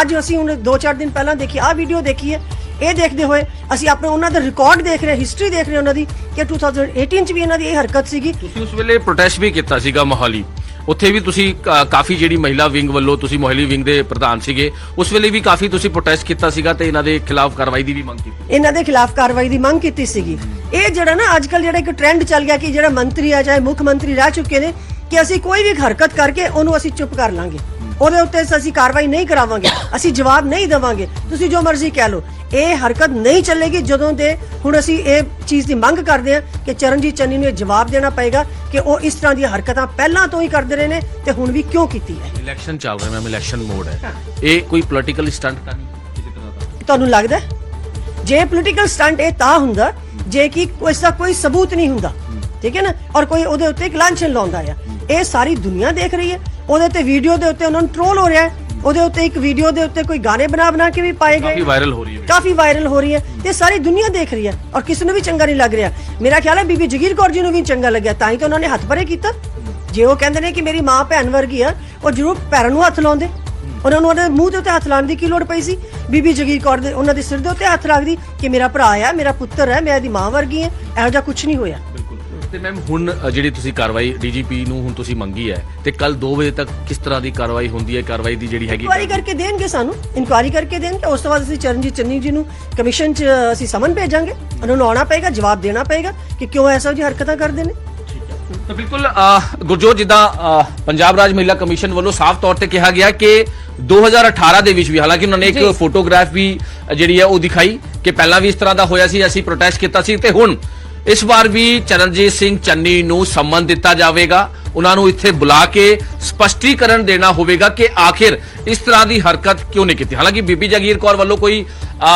ਅੱਜ ਅਸੀਂ ਹੁਣ 2-4 ਦਿਨ ਪਹਿਲਾਂ ਦੇਖੀ, ਆਹ ਵੀਡੀਓ ਦੇਖੀ ਹੈ। ਇਹ ਦੇਖਦੇ ਹੋਏ ਅਸੀਂ ਆਪਣੇ ਉਹਨਾਂ ਦਾ ਰਿਕਾਰਡ ਦੇਖ ਰਹੇ ਹਿਸਟਰੀ ਦੇਖ ਰਹੇ ਉਹਨਾਂ ਦੀ ਕਿ 2018 ਚ ਵੀ ਇਹਨਾਂ ਦੀ ਇਹ ਹਰਕਤ ਸੀਗੀ। ਤੁਸੀਂ ਉਸ ਵੇਲੇ ਪ੍ਰੋਟੈਸਟ ਵੀ ਕੀਤਾ ਸੀਗਾ ਮੋਹਾਲੀ। ਉੱਥੇ ਵੀ ਤੁਸੀਂ ਕਾਫੀ ਜਿਹੜੀ ਮਹਿਲਾ ਵਿੰਗ ਵੱਲੋਂ ਤੁਸੀਂ ਮੋਹਾਲੀ ਵਿੰਗ ਦੇ ਪ੍ਰਧਾਨ ਸੀਗੇ, ਉਸ ਵੇਲੇ ਵੀ ਕਾਫੀ ਤੁਸੀਂ ਪ੍ਰੋਟੈਸਟ ਕੀਤਾ ਸੀਗਾ ਤੇ ਇਹਨਾਂ ਦੇ ਖਿਲਾਫ ਕਾਰਵਾਈ ਦੀ ਵੀ ਮੰਗ ਕੀਤੀ। ਇਹਨਾਂ ਦੇ ਖਿਲਾਫ ਕਾਰਵਾਈ ਦੀ ਮੰਗ ਕੀਤੀ ਸੀਗੀ। ਇਹ ਜਿਹੜਾ ਨਾ ਅੱਜ ਕੱਲ ਜਿਹੜਾ ਇੱਕ ਟ੍ਰੈਂਡ ਚੱਲ ਗਿਆ ਕਿ ਜਿਹੜਾ ਮੰਤਰੀ ਆ, ਚਾਹੇ ਮੁੱਖ ਮੰਤਰੀ ਰਹਿ ਚੁੱਕੇ ਨੇ ਕਿ ਅਸੀਂ ਕੋਈ ਵੀ ਹਰਕਤ ਕਰਕੇ ਉਹਨੂੰ ਅਸੀਂ ਚੁੱਪ ਕਰ ਲਾਂਗੇ। ਉਹਦੇ ਉੱਤੇ ਅਸੀਂ ਕਾਰਵਾਈ ਨਹੀਂ ਕਰਾਵਾਂਗੇ। ਅਸੀਂ ਜਵਾਬ ਨਹੀਂ ਦੇਵਾਂਗੇ। ਤੁਸੀਂ ਜੋ ਮਰਜ਼ੀ ਕਹਿ ਲਓ। ਇਹ ਹਰਕਤ ਨਹੀਂ ਚੱਲੇਗੀ ਜਦੋਂ ਦੇ ਹੁਣ ਅਸੀਂ ਇਹ ਚੀਜ਼ ਦੀ ਮੰਗ ਕਰਦੇ ਹਾਂ ਕਿ ਚਰਨਜੀਤ ਚੰਨੀ ਨੂੰ ਇਹ ਜਵਾਬ ਦੇਣਾ ਪਏਗਾ ਕਿ ਉਹ ਇਸ ਤਰ੍ਹਾਂ ਦੀਆਂ ਹਰਕਤਾਂ ਪਹਿਲਾਂ ਤੋਂ ਹੀ ਕਰਦੇ ਰਹੇ ਨੇ ਤੇ ਹੁਣ ਵੀ ਕਿਉਂ ਕੀਤੀ ਹੈ। ਇਲੈਕਸ਼ਨ ਚੱਲ ਰਿਹਾ ਮੈਮ ਇਲੈਕਸ਼ਨ ਮੋਡ ਹੈ। ਇਹ ਕੋਈ ਪੋਲੀਟੀਕਲ ਸਟੰਟ ਤਾਂ ਨਹੀਂ ਕਿਸੇ ਤਰ੍ਹਾਂ ਦਾ? ਤੁਹਾਨੂੰ ਲੱਗਦਾ? ਜੇ ਪੋਲੀਟੀਕਲ ਸਟੰਟ ਇਹ ਤਾਂ ਹੁੰਦਾ ਜੇ ਕਿ ਇਸ ਦਾ ਕੋਈ ਸਬੂਤ ਨਹੀਂ ਹੁੰਦਾ ਠੀਕ ਹੈ ਨਾ? ਔਰ ਕੋਈ ਉਹਦੇ ਉੱਤੇ ਇੱਕ ਲਾਂਛਨ ਲਾਉਂਦਾ ਆ। ਇਹ ਸਾਰੀ ਦੁਨੀਆ ਦੇਖ ਰਹੀ ਹੈ। ਉਹਦੇ ਤੇ ਵੀਡੀਓ ਦੇ ਉੱਤੇ ਉਹਨਾਂ ਨੂੰ ਟ੍ਰੋਲ ਹੋ ਰਿਹਾ ਹੈ। ਉਹਦੇ ਉੱਤੇ ਇੱਕ ਵੀਡੀਓ ਦੇ ਉੱਤੇ ਕੋਈ ਗਾਣੇ ਬਣਾ ਬਣਾ ਕੇ ਵੀ ਪਾਏ ਗਏ। ਕਾਫੀ ਵਾਇਰਲ ਹੋ ਰਹੀ ਹੈ। ਕਾਫੀ ਵਾਇਰਲ ਹੋ ਰਹੀ ਹੈ। ਤੇ ਸਾਰੀ ਦੁਨੀਆ ਦੇਖ ਰਹੀ ਹੈ ਔਰ ਕਿਸੇ ਨੂੰ ਵੀ ਚੰਗਾ ਨਹੀਂ ਲੱਗ ਰਿਹਾ। ਮੇਰਾ ਖਿਆਲ ਹੈ ਬੀਬੀ ਜਗੀਰ ਕੌਰ ਜੀ ਨੂੰ ਵੀ ਚੰਗਾ ਲੱਗਿਆ। ਤਾਂ ਹੀ ਤਾਂ ਉਹਨਾਂ ਨੇ ਹੱਥ ਭਰੇ ਕੀਤਾ। ਜੇ ਉਹ ਕਹਿੰਦੇ ਨੇ ਕਿ ਮੇਰੀ ਮਾਂ ਭੈਣ ਵਰਗੀ ਆ ਉਹ ਜ਼ਰੂਰ ਪੈਰਾਂ ਨੂੰ ਹੱਥ ਲਾਉਂਦੇ। ਉਹਨਾਂ ਨੂੰ ਉਹਦੇ ਮੂੰਹ ਦੇ ਉੱਤੇ ਹੱਥ ਲਾਉਣ ਦੀ ਕੀ ਲੋੜ ਪਈ ਸੀ? ਬੀਬੀ ਜਗੀਰ ਕੌਰ ਦੇ ਉਹਨਾਂ ਦੇ ਸਿਰ ਦੇ ਉੱਤੇ ਹੱਥ ਰੱਖਦੀ ਕਿ ਮੇਰਾ ਭਰਾ ਆ ਮੇਰਾ ਪੁੱਤਰ ਹੈ ਮੈਂ ਇਹਦੀ ਮਾਂ ਵਰਗੀ ਹਾਂ ਇਹੋ ਜਿਹਾ ਕੁਝ ਨਹੀਂ ਹੋਇਆ। ਤੇ ਮੈਮ ਹੁਣ ਜਿਹੜੀ ਤੁਸੀਂ ਕਾਰਵਾਈ ਡੀਜੀਪੀ ਨੂੰ ਹੁਣ ਤੁਸੀਂ ਮੰਗੀ ਹੈ ਤੇ ਕੱਲ 2 ਵਜੇ ਤੱਕ ਕਿਸ ਤਰ੍ਹਾਂ ਦੀ ਕਾਰਵਾਈ ਹੁੰਦੀ ਹੈ ਕਾਰਵਾਈ ਦੀ ਜਿਹੜੀ ਹੈਗੀ ਇਨਕੁਆਰੀ ਕਰਕੇ ਦੇਣਗੇ ਸਾਨੂੰ ਇਨਕੁਆਰੀ ਕਰਕੇ ਦੇਣਗੇ ਉਸ ਤੋਂ ਬਾਅਦ ਅਸੀਂ ਚਰਨਜੀਤ ਚੰਨੀ ਜੀ ਨੂੰ ਕਮਿਸ਼ਨ 'ਚ ਅਸੀਂ ਸਮਨ ਭੇਜਾਂਗੇ ਉਹਨਾਂ ਨੂੰ ਆਉਣਾ ਪਏਗਾ ਜਵਾਬ ਦੇਣਾ ਪਏਗਾ ਕਿ ਕਿਉਂ ਐਸਾ ਜਿਹੀ ਹਰਕਤਾਂ ਕਰਦੇ ਨੇ ਤਾਂ ਬਿਲਕੁਲ ਗੁਰਜੋਤ ਜਿੱਦਾਂ ਪੰਜਾਬ ਰਾਜ ਮਹਿਲਾ ਕਮਿਸ਼ਨ ਵੱਲੋਂ ਸਾਫ਼ ਤੌਰ ਤੇ ਕਿਹਾ ਗਿਆ ਕਿ 2018 ਦੇ ਵਿੱਚ ਵੀ ਹਾਲਾਂਕਿ ਉਹਨਾਂ ਨੇ ਇੱਕ ਜੀ। ਫੋਟੋਗ੍ਰਾਫ ਵੀ ਜਿਹੜੀ ਹੈ ਉਹ ਦਿਖਾਈ ਕਿ ਪਹਿਲਾਂ ਵੀ ਇਸ ਤਰ੍ਹਾਂ ਦਾ ਹੋਇਆ ਸੀ ਅਸੀਂ ਪ੍ਰੋਟੈਸਟ ਕੀਤਾ ਸੀ ਤੇ ਹੁਣ ਇਸ ਵਾਰ ਵੀ ਚਰਨਜੀਤ ਸਿੰਘ ਚੰਨੀ ਨੂੰ ਸੰਮਨ ਦਿੱਤਾ ਜਾਵੇਗਾ। ਉਹਨਾਂ ਨੂੰ ਇੱਥੇ ਬੁਲਾ ਕੇ ਸਪਸ਼ਟੀਕਰਨ ਦੇਣਾ ਹੋਵੇਗਾ ਕਿ ਆਖਿਰ ਇਸ ਤਰ੍ਹਾਂ ਦੀ ਹਰਕਤ ਕਿਉਂ ਨਹੀਂ ਕੀਤੀ। ਹਾਲਾਂਕਿ ਬੀਬੀ ਜਗੀਰ ਕੌਰ ਵੱਲੋਂ ਕੋਈ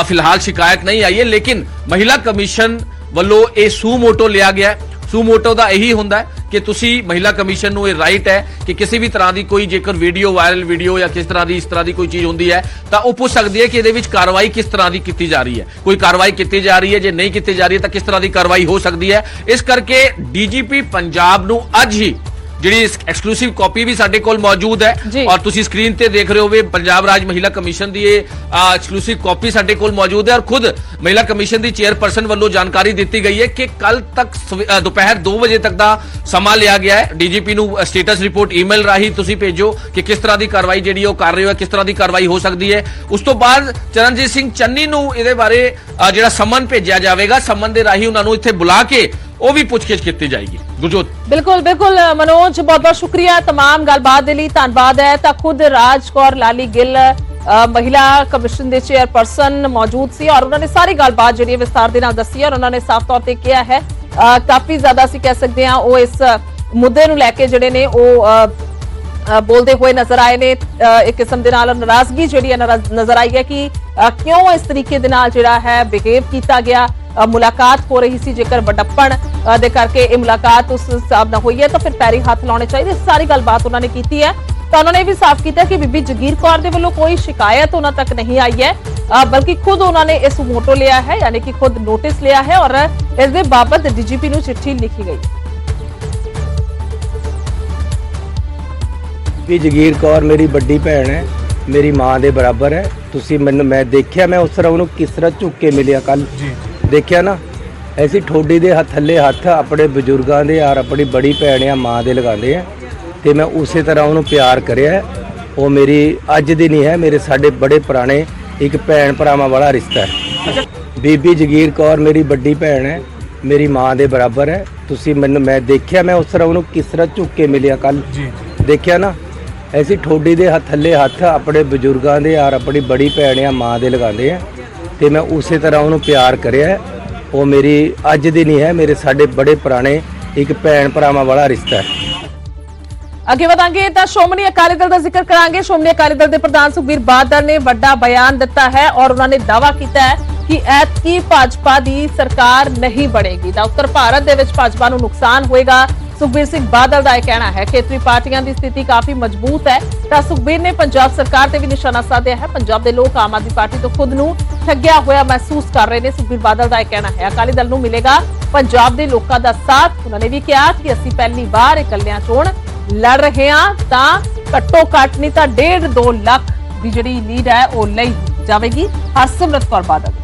ਫਿਲਹਾਲ ਸ਼ਿਕਾਇਤ ਨਹੀਂ ਆਈ ਹੈ, ਲੇਕਿਨ ਮਹਿਲਾ ਕਮਿਸ਼ਨ ਵੱਲੋਂ ਇਹ ਸੂ ਮੋਟੋ ਲਿਆ ਗਿਆ ਹੈ। ਸੂਮੋਟੋ ਦਾ ਇਹੀ ਹੁੰਦਾ ਹੈ ਕਿ ਤੁਸੀਂ ਮਹਿਲਾ ਕਮਿਸ਼ਨ ਨੂੰ ਇਹ ਰਾਈਟ ਹੈ ਕਿ ਕਿਸੇ ਵੀ ਤਰ੍ਹਾਂ ਦੀ ਕੋਈ ਜੇਕਰ ਵੀਡੀਓ ਵਾਇਰਲ ਵੀਡੀਓ ਜਾਂ ਕਿਸ ਤਰ੍ਹਾਂ ਦੀ ਇਸ ਤਰ੍ਹਾਂ ਦੀ ਕੋਈ ਚੀਜ਼ ਹੁੰਦੀ ਹੈ, ਤਾਂ ਉਹ ਪੁੱਛ ਸਕਦੀ ਹੈ ਕਿ ਇਹਦੇ ਵਿੱਚ ਕਾਰਵਾਈ ਕਿਸ ਤਰ੍ਹਾਂ ਦੀ ਕੀਤੀ ਜਾ ਰਹੀ ਹੈ। ਕੋਈ ਕਾਰਵਾਈ ਕੀਤੀ ਜਾ ਰਹੀ ਹੈ, ਜੇ ਨਹੀਂ ਕੀਤੀ ਜਾ ਰਹੀ ਹੈ, ਤਾਂ ਕਿਸ ਤਰ੍ਹਾਂ ਦੀ ਕਾਰਵਾਈ ਹੋ ਸਕਦੀ ਹੈ? ਇਸ ਕਰਕੇ ਡੀਜੀਪੀ ਪੰਜਾਬ ਨੂੰ ਅੱਜ ਹੀ ਜਿਹੜੀ ਐਕਸਕਲੂਸਿਵ ਕਾਪੀ ਵੀ ਸਾਡੇ ਕੋਲ ਮੌਜੂਦ ਹੈ। ਔਰ ਤੁਸੀਂ ਸਕਰੀਨ ਤੇ ਦੇਖ ਰਹੇ ਹੋਵੇ ਪੰਜਾਬ ਰਾਜ ਮਹਿਲਾ ਕਮਿਸ਼ਨ ਦੀ ਇਹ ਐਕਸਕਲੂਸਿਵ ਕਾਪੀ ਸਾਡੇ ਕੋਲ ਮੌਜੂਦ ਹੈ ਔਰ ਖੁਦ ਮਹਿਲਾ ਕਮਿਸ਼ਨ ਦੀ ਚੇਅਰਪਰਸਨ ਵੱਲੋਂ ਜਾਣਕਾਰੀ ਦਿੱਤੀ ਗਈ ਹੈ ਕਿ ਕੱਲ ਤੱਕ ਦੁਪਹਿਰ 2 ਵਜੇ ਤੱਕ ਦਾ ਸਮਾਂ ਲਿਆ ਗਿਆ ਹੈ। ਡੀਜੀਪੀ ਨੂੰ ਸਟੇਟਸ ਰਿਪੋਰਟ ਈਮੇਲ ਰਾਹੀਂ ਤੁਸੀਂ ਭੇਜੋ ਕਿ ਕਿਸ ਤਰ੍ਹਾਂ ਦੀ ਕਾਰਵਾਈ ਜਿਹੜੀ ਉਹ ਕਰ ਰਹੇ ਹੋ ਕਿਸ ਤਰ੍ਹਾਂ ਦੀ ਕਾਰਵਾਈ ਹੋ ਸਕਦੀ ਹੈ। ਉਸ ਤੋਂ ਬਾਅਦ ਚਰਨਜੀਤ ਸਿੰਘ ਚੰਨੀ ਨੂੰ ਇਹਦੇ ਬਾਰੇ ਜਿਹੜਾ ਸਮਨ ਭੇਜਿਆ ਜਾਵੇਗਾ ਸਮਨ ਦੇ ਰਾਹੀਂ ਉਹਨਾਂ ਨੂੰ ਇੱਥੇ ਬੁਲਾ ਕੇ ਉਹ ਵੀ ਪੁੱਛਗਿੱਛ ਕੀਤੀ ਜਾਏਗੀ। ਗੁਰਜੋਤ ਬਿਲਕੁਲ ਬਿਲਕੁਲ ਮਨੋਜ ਬਹੁਤ ਬਹੁਤ ਸ਼ੁਕਰੀਆ तमाम ਗੱਲਬਾਤ ਦੇ ਲਈ ਧੰਨਵਾਦ ਹੈ ਤਾਂ ਖੁਦ ਰਾਜ ਕੌਰ ਲਾਲੀ ਗਿੱਲ ਅ, ਮਹਿਲਾ ਕਮਿਸ਼ਨ ਦੇ ਚੇਅਰਪਰਸਨ ਮੌਜੂਦ ਸੀ ਔਰ ਉਹਨਾਂ ਨੇ ਸਾਰੀ ਗੱਲਬਾਤ ਜਿਹੜੀ ਹੈ ਵਿਸਤਾਰ ਦੇ ਨਾਲ ਦੱਸੀ ਹੈ ਔਰ ਉਹਨਾਂ ਨੇ ਸਾਫ਼ ਤੌਰ ਤੇ ਕਿਹਾ ਹੈ ਅ, ਕਾਫੀ ਜ਼ਿਆਦਾ ਅਸੀਂ ਕਹਿ ਸਕਦੇ ਹਾਂ ਉਹ ਇਸ ਮੁੱਦੇ ਨੂੰ ਲੈ ਕੇ ਜਿਹੜੇ ਨੇ ਉਹ ਅ, ਅ, ਬੋਲਦੇ ਹੋਏ ਨਜ਼ਰ ਆਏ ਨੇ ਇੱਕ ਕਿਸਮ ਦੇ ਨਾਲ ਨਾਰਾਜ਼ਗੀ ਜਿਹੜੀ ਹੈ ਨਜ਼ਰ ਆਈ ਹੈ ਕਿ ਕਿਉਂ ਇਸ ਤਰੀਕੇ ਦੇ ਨਾਲ ਜਿਹੜਾ ਹੈ ਬਿਹੇਵ ਕੀਤਾ ਗਿਆ? ਮੁਲਾਕਾਤ ਹੋ ਰਹੀ ਸੀ ਜੇਕਰ ਵਡੱਪਣ ਦੇ ਕਰਕੇ ਇਹ ਮੁਲਾਕਾਤ ਉਸ ਹਿਸਾਬ ਨਾਲ ਹੋਈ ਹੈ, ਤਾਂ ਫਿਰ ਪੈਰੀ ਹੱਥ ਲਾਉਣੇ ਚਾਹੀਦੇ ਸਾਰੀ ਗੱਲਬਾਤ ਉਹਨਾਂ ਨੇ ਕੀਤੀ ਹੈ। ਤਾਂ ਉਹਨਾਂ ਨੇ ਇਹ ਵੀ ਸਾਫ਼ ਕੀਤਾ ਕਿ ਬੀਬੀ ਜਗੀਰ ਕੌਰ ਦੇ ਵੱਲੋਂ ਕੋਈ ਸ਼ਿਕਾਇਤ ਉਹਨਾਂ ਤੱਕ ਨਹੀਂ ਆਈ ਹੈ ਬਲਕਿ ਖੁਦ ਉਹਨਾਂ ਨੇ ਇਸ ਮੋਟੋ ਲਿਆ ਹੈ, ਯਾਨੀ ਕਿ ਖੁਦ ਨੋਟਿਸ ਲਿਆ ਹੈ ਔਰ ਇਸ ਦੇ ਬਾਬਤ ਡੀਜੀਪੀ ਨੂੰ ਚਿੱਠੀ ਲਿਖੀ ਗਈ। ਵੀ ਜਗੀਰ ਕੌਰ ਮੇਰੀ ਵੱਡੀ ਭੈਣ ਹੈ ਮੇਰੀ ਮਾਂ ਦੇ ਬਰਾਬਰ ਹੈ। ਤੁਸੀਂ ਮੈਨੂੰ ਮੈਂ ਦੇਖਿਆ ਮੈਂ ਉਸ ਤਰ੍ਹਾਂ ਉਹਨੂੰ ਕਿਸ ਤਰ੍ਹਾਂ ਝੁੱਕ ਕੇ ਮਿਲਿਆ ਕੱਲ ਦੇਖਿਆ ਨਾ ਐਸੀ ਠੋਡੀ ਦੇ ਹੱਥ ਥੱਲੇ ਹੱਥ ਆਪਣੇ ਬਜ਼ੁਰਗਾਂ ਦੇ ਔਰ ਆਪਣੀ ਬੜੀ ਭੈਣ ਆ ਮਾਂ ਦੇ ਲਗਾਉਂਦੇ ਆ। ਤੇ ਮੈਂ ਉਸੇ ਤਰ੍ਹਾਂ ਉਹਨੂੰ ਪਿਆਰ ਕਰਿਆ। ਉਹ ਮੇਰੀ ਅੱਜ ਦੀ ਨਹੀਂ ਹੈ ਮੇਰੇ ਸਾਡੇ ਬੜੇ ਪੁਰਾਣੇ ਇੱਕ ਭੈਣ ਭਰਾਵਾਂ ਵਾਲਾ ਰਿਸ਼ਤਾ ਹੈ। ਬੀਬੀ ਜਗੀਰ ਕੌਰ ਮੇਰੀ ਵੱਡੀ ਭੈਣ ਹੈ ਮੇਰੀ ਮਾਂ ਦੇ ਬਰਾਬਰ ਹੈ। ਤੁਸੀਂ ਮੈਨੂੰ ਮੈਂ ਦੇਖਿਆ ਮੈਂ ਉਸ ਤਰ੍ਹਾਂ ਉਹਨੂੰ ਕਿਸ ਤਰ੍ਹਾਂ ਝੁੱਕ ਕੇ ਮਿਲਿਆ ਕੱਲ ਦੇਖਿਆ ਨਾ ਐਸੀ ਠੋਡੀ ਦੇ ਹੱਥ ਥੱਲੇ ਹੱਥ ਆਪਣੇ ਬਜ਼ੁਰਗਾਂ ਦੇ ਔਰ ਆਪਣੀ ਬੜੀ ਭੈਣ ਮਾਂ ਦੇ ਲਗਾਉਂਦੇ ਆ। ਤੇ ਮੈਂ ਉਸੇ ਤਰ੍ਹਾਂ ਉਹਨੂੰ ਪਿਆਰ ਕਰਿਆ। ਉਹ ਮੇਰੀ ਅੱਜ ਦੀ ਨਹੀਂ ਹੈ, ਮੇਰੇ ਸਾਡੇ ਬੜੇ ਪੁਰਾਣੇ ਇੱਕ ਭੈਣ ਭਰਾਵਾਂ ਵਾਲਾ ਰਿਸ਼ਤਾ ਹੈ। ਅੱਗੇ ਵਧਾਂਗੇ ਤਾਂ ਸ਼੍ਰੋਮਣੀ ਅਕਾਲੀ ਦਲ ਦਾ ਜ਼ਿਕਰ ਕਰਾਂਗੇ। ਸ਼੍ਰੋਮਣੀ ਅਕਾਲੀ ਦਲ ਦੇ ਪ੍ਰਧਾਨ ਸੁਖਬੀਰ ਬਾਦਲ ਨੇ ਵੱਡਾ ਬਿਆਨ ਦਿੱਤਾ ਹੈ ਔਰ ਉਹਨਾਂ ਨੇ ਦਾਅਵਾ ਕੀਤਾ ਹੈ ਕਿ ਐਤਕੀ ਭਾਜਪਾ ਦੀ ਸਰਕਾਰ ਨਹੀਂ ਬਣੇਗੀ। ਤਾਂ ਉੱਤਰ ਭਾਰਤ ਦੇ ਵਿੱਚ ਭਾਜਪਾ ਨੂੰ ਨੁਕਸਾਨ ਹੋਏਗਾ। ਸੁਖਬੀਰ ਸਿੰਘ ਬਾਦਲ ਦਾ ਇਹ ਕਹਿਣਾ ਹੈ ਖੇਤਰੀ ਪਾਰਟੀਆਂ ਦੀ ਸਥਿਤੀ ਕਾਫੀ ਮਜ਼ਬੂਤ ਹੈ। ਤਾਂ ਸੁਖਬੀਰ ਨੇ ਪੰਜਾਬ ਸਰਕਾਰ ਤੇ ਵੀ ਨਿਸ਼ਾਨਾ ਸਾਧਿਆ ਹੈ। ਪੰਜਾਬ ਦੇ ਲੋਕ ਆਮ ਆਦਮੀ ਪਾਰਟੀ ਤੋਂ ਖੁਦ ਨੂੰ ਠੱਗਿਆ ਹੋਇਆ ਮਹਿਸੂਸ ਕਰ ਰਹੇ ਨੇ। ਸੁਖਬੀਰ ਬਾਦਲ ਦਾ ਇਹ ਕਹਿਣਾ ਹੈ, ਅਕਾਲੀ ਦਲ ਨੂੰ ਮਿਲੇਗਾ ਪੰਜਾਬ ਦੇ ਲੋਕਾਂ ਦਾ ਸਾਥ। ਉਹਨਾਂ ਨੇ ਵੀ ਕਿਹਾ ਕਿ ਅਸੀਂ ਪਹਿਲੀ ਵਾਰ ਇਕੱਲਿਆਂ ਚੋਣ ਲੜ ਰਹੇ ਹਾਂ, ਤਾਂ ਘੱਟੋ ਘੱਟ ਨਹੀਂ ਤਾਂ 1.5 2 ਲੱਖ ਦੀ ਜਿਹੜੀ ਲੀਡ ਹੈ ਉਹ ਲਈ ਜਾਵੇਗੀ। ਹਰਸਿਮਰਤ ਕੌਰ ਬਾਦਲ।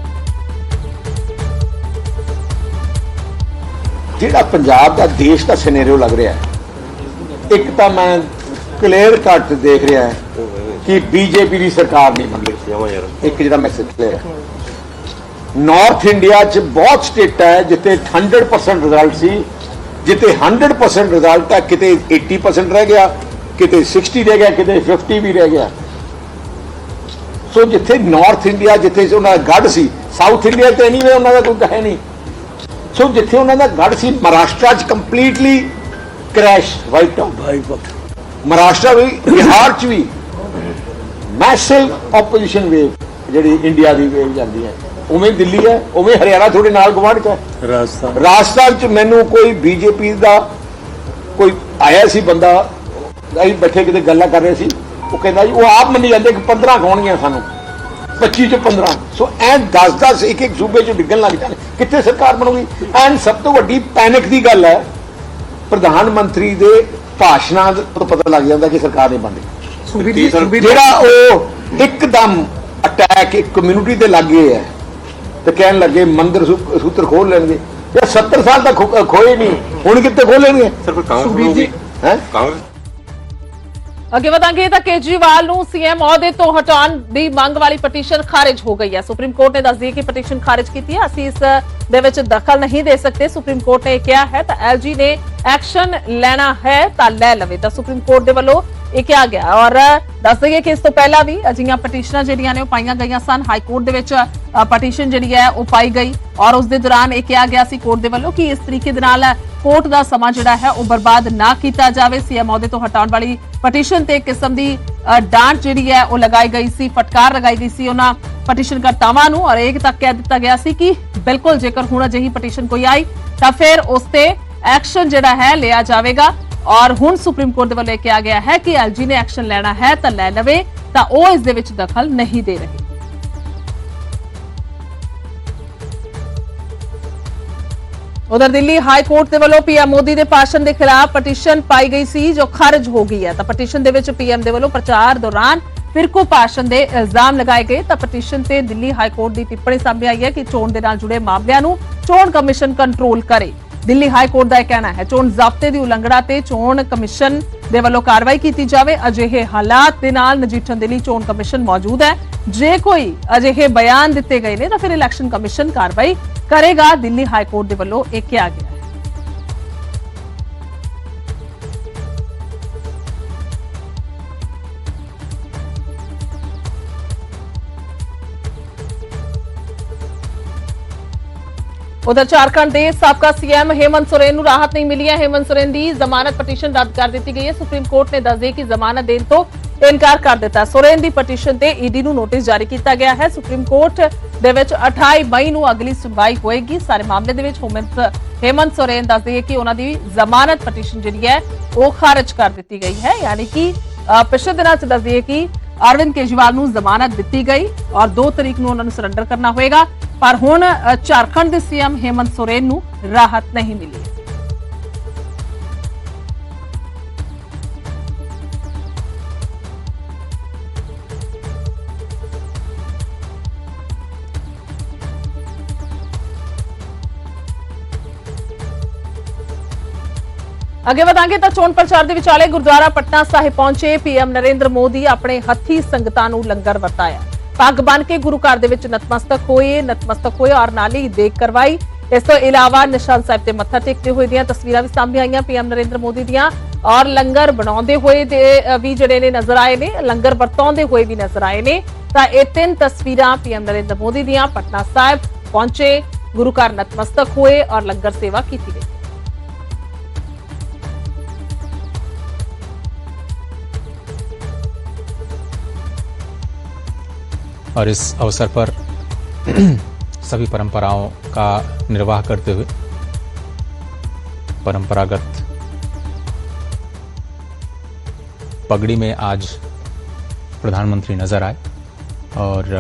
ਜਿਹੜਾ ਪੰਜਾਬ ਦਾ ਦੇਸ਼ ਦਾ ਸਿਨੈਰੀਓ ਲੱਗ ਰਿਹਾ ਹੈ। ਇੱਕ ਤਾਂ ਮੈਂ ਕਲੀਅਰ ਕੱਟ ਦੇਖ ਰਿਹਾ ਹੈ ਕਿ ਬੀਜੇਪੀ ਦੀ ਸਰਕਾਰ ਨਹੀਂ ਬਣਦੀ ਇੱਕ ਜਿਹੜਾ ਮੈਸੇਜ ਕਲੀਅਰ ਹੈ। ਨਾਰਥ ਇੰਡੀਆ 'ਚ ਬਹੁਤ ਸਟੇਟ ਹੈ ਜਿੱਥੇ 100% ਰਿਜ਼ਲਟ ਸੀ। ਜਿੱਥੇ 100% ਰਿਜ਼ਲਟ ਹੈ ਕਿਤੇ 80% ਰਹਿ ਗਿਆ ਕਿਤੇ 60 ਰਹਿ ਗਿਆ ਕਿਤੇ 50 ਵੀ ਰਹਿ ਗਿਆ। ਸੋ ਜਿੱਥੇ ਨਾਰਥ ਇੰਡੀਆ ਜਿੱਥੇ ਉਹਨਾਂ ਦਾ ਗੜ ਸੀ ਸਾਊਥ ਇੰਡੀਆ ਤੇ ਐਨੀਵੇ ਉਹਨਾਂ ਦਾ ਕੋਈ ਹੈ ਨਹੀਂ। ਸੋ ਜਿੱਥੇ ਉਹਨਾਂ ਦਾ ਗੜ ਸੀ ਮਹਾਰਾਸ਼ਟਰ ਚ completely crash wiped out Maharashtra ਵੀ ਬਿਹਾਰ ਚ ਵੀ ਮੈਸਿਵ ਆਪੋਜੀਸ਼ਨ ਵੇਵ ਜਿਹੜੀ ਇੰਡੀਆ ਦੀ ਵੇਵ ਜਾਂਦੀ ਹੈ। ਉਵੇਂ ਦਿੱਲੀ ਹੈ ਉਵੇਂ ਹਰਿਆਣਾ ਤੁਹਾਡੇ ਨਾਲ ਗਵਾਂਢ ਚ ਹੈ। ਰਾਜਸਥਾਨ। ਰਾਜਸਥਾਨ ਚ ਮੈਨੂੰ ਕੋਈ ਬੀਜੇਪੀ ਦਾ ਕੋਈ ਆਇਆ ਸੀ ਬੰਦਾ ਅਸੀਂ ਬੈਠੇ ਕਿਤੇ ਗੱਲਾਂ ਕਰ ਰਹੇ ਸੀ। ਉਹ ਕਹਿੰਦਾ ਜੀ ਉਹ ਆਪ ਮੰਨੀ ਜਾਂਦੇ ਕਿ 15 ਖਾਣਗੀਆਂ ਸਾਨੂੰ। 25 ਚ 15 ਸੋ ਐ 10 10 ਇੱਕ ਇੱਕ ਸੂਬੇ ਚ ਡਿੱਗਣ ਲੱਗ ਜਾਣ। ਕਿੱਥੇ ਸਰਕਾਰ ਬਣੂਗੀ? ਐਂਡ ਸਭ ਤੋਂ ਵੱਡੀ ਪੈਨਿਕ ਦੀ ਗੱਲ ਹੈ ਪ੍ਰਧਾਨ ਮੰਤਰੀ ਦੇ ਭਾਸ਼ਣਾਂ ਤੋਂ ਪਤਾ ਲੱਗ ਜਾਂਦਾ ਕਿ ਸਰਕਾਰ ਨਹੀਂ ਬਣਦੀ। ਜਿਹੜਾ ਉਹ ਇੱਕਦਮ ਅਟੈਕ ਇੱਕ ਕਮਿਊਨਿਟੀ ਤੇ ਲੱਗ ਗਏ ਹੈ ਤੇ ਕਹਿਣ ਲੱਗੇ ਮੰਦਰ ਸੂਤਰ ਖੋਲ ਲੈਣਗੇ। ਯਾਰ 70 ਸਾਲ ਤੱਕ ਖੋਏ ਨਹੀਂ ਹੁਣ ਕਿੱਥੇ ਖੋਲਣਗੇ ਸਰ ਕੋਈ ਕਾਂਗਰਸ ਹੈ? ਕਾਂਗਰਸ ਅੱਗੇ ਵਧਾਂਗੇ ਤਾਂ ਕੇਜਰੀਵਾਲ ਨੂੰ ਸੀਐਮ ਅਹੁਦੇ ਤੋਂ ਹਟਾਉਣ ਦੀ ਮੰਗ ਵਾਲੀ ਪਟੀਸ਼ਨ ਖਾਰਜ ਹੋ ਗਈ ਹੈ। ਸੁਪਰੀਮ ਕੋਰਟ ਨੇ ਦੱਸ ਦਿੱਤੀ ਕਿ ਪਟੀਸ਼ਨ ਖਾਰਜ ਕੀਤੀ ਹੈ। ਅਸੀਂ ਇਸ ਦੇ ਵਿੱਚ ਦਖਲ ਨਹੀਂ ਦੇ ਸਕਦੇ। ਸੁਪਰੀਮ ਕੋਰਟ ਨੇ ਕਿਹਾ ਹੈ ਤਾਂ ਐਲਜੀ ਨੇ ਐਕਸ਼ਨ ਲੈਣਾ ਹੈ ਤਾਂ ਲੈ ਲਵੇ। ਤਾਂ ਸੁਪਰੀਮ ਕੋਰਟ ਦੇ ਵੱਲੋਂ ਇਹ ਕਿਹਾ ਗਿਆ। ਔਰ, ਦੱਸ ਦਈਏ ਕਿ ਇਸ ਤੋਂ ਪਹਿਲਾਂ ਵੀ ਅਜਿਹੀਆਂ ਪਟੀਸ਼ਨਾਂ ਜਿਹੜੀਆਂ ਨੇ, ਉਹ ਪਾਈਆਂ ਗਈਆਂ ਸਨ। ਹਾਈ ਕੋਰਟ ਦੇ ਵਿੱਚ ਪਟੀਸ਼ਨ ਜਿਹੜੀ ਹੈ, ਉਹ ਪਾਈ ਗਈ। ਔਰ ਉਸ ਦੇ ਦੌਰਾਨ ਇਹ ਕਿਹਾ ਗਿਆ ਸੀ ਕੋਰਟ ਦੇ ਵੱਲੋਂ ਕਿ ਇਸ ਤਰੀਕੇ ਦੇ ਨਾਲ ਕੋਰਟ ਦਾ ਸਮਾਂ ਜਿਹੜਾ ਹੈ, ਉਹ ਬਰਬਾਦ ਨਾ ਕੀਤਾ ਜਾਵੇ। ਸੀਐਮ ਅਹੁਦੇ ਤੋਂ ਹਟਾਉਣ ਵਾਲੀ ਪਟੀਸ਼ਨ ਤੇ ਕਿਸਮ ਦੀ ਡਾਂਟ ਜਿਹੜੀ ਹੈ, ਉਹ ਲਗਾਈ ਗਈ ਸੀ, ਫਟਕਾਰ ਲਗਾਈ ਗਈ ਸੀ ਉਹਨਾਂ ਪਟੀਸ਼ਨ ਕਰਤਾਵਾਂ ਨੂੰ। ਔਰ ਇਹ ਤੱਕ ਕਹਿ ਦਿੱਤਾ ਗਿਆ ਸੀ ਕਿ ਬਿਲਕੁਲ ਜੇਕਰ ਹੁਣ ਅਜਿਹੀ ਪਟੀਸ਼ਨ ਕੋਈ ਆਈ, ਤਾਂ ਫਿਰ ਉਸ ਤੇ ਐਕਸ਼ਨ ਜਿਹੜਾ ਹੈ, ਲਿਆ ਜਾਵੇਗਾ। ਔਰ ਹੁਣ ਸੁਪਰੀਮ ਕੋਰਟ ਦੇ ਵੱਲੋਂ ਕਿਹਾ ਗਿਆ ਹੈ ਕਿ ਐਲਜੀ ਨੇ ਐਕਸ਼ਨ ਲੈਣਾ ਹੈ ਤਾਂ ਲੈ ਲਵੇ, ਤਾਂ ਉਹ ਇਸ ਦੇ ਵਿੱਚ ਦਖਲ ਨਹੀਂ ਦੇ ਰਹੇ। ਉਧਰ ਦਿੱਲੀ ਹਾਈ ਕੋਰਟ ਦੇ ਵੱਲੋਂ ਪੀਐਮ ਮੋਦੀ ਦੇ ਭਾਸ਼ਣ ਦੇ ਖਿਲਾਫ ਪਟੀਸ਼ਨ ਪਾਈ ਗਈ ਸੀ, ਜੋ ਖਾਰਜ ਹੋ ਗਈ ਹੈ। ਤਾਂ ਪਟੀਸ਼ਨ ਦੇ ਵਿੱਚ ਪੀਐਮ ਦੇ ਵੱਲੋਂ ਪ੍ਰਚਾਰ ਦੌਰਾਨ ਫਿਰਕੂ ਭਾਸ਼ਣ ਦੇ ਇਲਜ਼ਾਮ ਲਗਾਏ ਗਏ। ਤਾਂ ਪਟੀਸ਼ਨ ਤੇ ਦਿੱਲੀ ਹਾਈ ਕੋਰਟ ਦੀ ਟਿੱਪਣੀ ਸਾਹਮਣੇ ਆਈ ਹੈ ਕਿ ਚੋਣ ਦੇ ਨਾਲ ਜੁੜੇ ਮਾਮਲਿਆਂ ਨੂੰ ਚੋਣ ਕਮਿਸ਼ਨ ਕੰਟਰੋਲ ਕਰੇ। ਦਿੱਲੀ ਹਾਈ ਕੋਰਟ ਦਾ ਇਹ ਕਹਿਣਾ ਹੈ, ਚੋਣ ਜ਼ਾਬਤੇ ਦੀ ਉਲੰਘਣਾ ਤੇ ਚੋਣ ਕਮਿਸ਼ਨ ਦੇ ਵੱਲੋਂ ਕਾਰਵਾਈ ਕੀਤੀ ਜਾਵੇ। ਅਜਿਹੇ ਹਾਲਾਤ ਦੇ ਨਾਲ ਨਜਿੱਠਣ ਦੇ ਲਈ ਚੋਣ ਕਮਿਸ਼ਨ ਮੌਜੂਦ ਹੈ। ਜੇ ਕੋਈ ਅਜਿਹੇ ਬਿਆਨ ਦਿੱਤੇ ਗਏ ਨੇ, ਤਾਂ ਫਿਰ ਇਲੈਕਸ਼ਨ ਕਮਿਸ਼ਨ ਕਾਰਵਾਈ ਕਰੇਗਾ। ਦਿੱਲੀ ਹਾਈ ਕੋਰਟ ਦੇ ਵੱਲੋਂ ਇਹ ਕਿਹਾ ਗਿਆ। ਉਧਰ ਝਾਰਖੰਡ ਦੇ ਸਾਬਕਾ ਸੀਐਮ ਹੇਮੰਤ ਸੋਰੇਨ ਨੂੰ ਰਾਹਤ ਨਹੀਂ ਮਿਲੀ ਹੈ। ਹੇਮੰਤ ਸੋਰੇਨ ਦੀ ਜ਼ਮਾਨਤ ਪਟੀਸ਼ਨ ਰੱਦ ਕਰ ਦਿੱਤੀ ਗਈ ਹੈ। ਸੁਪਰੀਮ ਕੋਰਟ ਨੇ ਦੱਸ ਦਿੱਤਾ ਕਿ ਜ਼ਮਾਨਤ ਦੇਣ ਤੋਂ ਇਨਕਾਰ ਕਰ ਦਿੱਤਾ। ਸੋਰੇਨ ਦੀ ਪਟੀਸ਼ਨ ਤੇ ਈਡੀ ਨੂੰ ਨੋਟਿਸ ਜਾਰੀ ਕੀਤਾ ਗਿਆ ਹੈ। ਸੁਪਰੀਮ ਕੋਰਟ ਦੇ ਵਿੱਚ 28 ਮਈ ਨੂੰ ਅਗਲੀ ਸੁਣਵਾਈ ਹੋਏਗੀ। ਸਾਰੇ ਮਾਮਲੇ ਦੇ ਵਿੱਚ ਹੇਮੰਤ ਸੋਰੇਨ ਦੱਸ ਦਈਏ ਕਿ ਉਹਨਾਂ ਦੀ ਜ਼ਮਾਨਤ ਪਟੀਸ਼ਨ ਜਿਹੜੀ ਹੈ, ਉਹ ਖਾਰਜ ਕਰ ਦਿੱਤੀ ਗਈ ਹੈ। ਯਾਨੀ ਕਿ ਪਿਛਲੇ ਦਿਨਾਂ ਚ ਦੱਸ ਦਈਏ ਕਿ ਅਰਵਿੰਦ ਕੇਜਰੀਵਾਲ ਨੂੰ ਜ਼ਮਾਨਤ ਦਿੱਤੀ ਗਈ ਔਰ 2 ਤਰੀਕ ਨੂੰ ਉਹਨਾਂ ਨੂੰ ਸਰੈਂਡਰ ਕਰਨਾ ਹੋਏਗਾ। ਪਰ ਹੁਣ ਝਾਰਖੰਡ ਦੇ ਸੀਐਮ ਹੇਮੰਤ ਸੋਰੇਨ ਨੂੰ ਰਾਹਤ ਨਹੀਂ ਮਿਲੀ। ਅੱਗੇ ਵਧਾਂਗੇ ਤਾਂ ਚੋਣ ਪ੍ਰਚਾਰ ਦੇ ਵਿਚਾਲੇ ਗੁਰਦੁਆਰਾ ਪਟਨਾ ਸਾਹਿਬ ਪਹੁੰਚੇ ਪੀਐਮ ਨਰਿੰਦਰ ਮੋਦੀ, ਆਪਣੇ ਹੱਥੀ ਸੰਗਤਾਂ ਨੂੰ ਲੰਗਰ ਵਰਤਾਇਆ। ਪੱਗ ਬਨ ਕੇ ਗੁਰੂ ਘਰ ਦੇ ਵਿੱਚ ਨਤਮਸਤਕ ਹੋਏ ਨਤਮਸਤਕ ਹੋਏ ਔਰ ਨਾਲ ਹੀ ਦੇਖ ਕਰਵਾਈ। ਇਸ ਤੋਂ ਇਲਾਵਾ ਨਿਸ਼ਾਨ ਸਾਹਿਬ ਤੇ ਮੱਥਾ ਟੇਕਦੇ ਹੋਏ ਦੀਆਂ ਤਸਵੀਰਾਂ ਵੀ ਸਾਹਮਣੇ ਆਈਆਂ। ਪੀਐਮ ਨਰਿੰਦਰ ਮੋਦੀ ਦੀਆਂ ਔਰ ਲੰਗਰ ਬਣਾਉਂਦੇ ਹੋਏ ਦੇ ਵੀ ਜਿਹੜੇ ਨੇ ਨਜ਼ਰ ਆਏ ਨੇ, ਲੰਗਰ ਵਰਤਾਉਂਦੇ ਹੋਏ ਵੀ ਨਜ਼ਰ ਆਏ ਨੇ। ਤਾਂ ਇਹ ਤਿੰਨ ਤਸਵੀਰਾਂ ਪੀਐਮ ਨਰਿੰਦਰ ਮੋਦੀ ਦੀਆਂ ਪਟਨਾ ਸਾਹਿਬ ਪਹੁੰਚੇ, ਗੁਰੂ ਘਰ ਨਤਮਸਤਕ ਹੋਏ ਔਰ ਲੰਗਰ ਸੇਵਾ ਕੀਤੀ ਗਈ। और इस अवसर पर [clears throat] सभी परंपराओं का निर्वाह करते हुए परंपरागत पगड़ी में आज प्रधानमंत्री नज़र आए और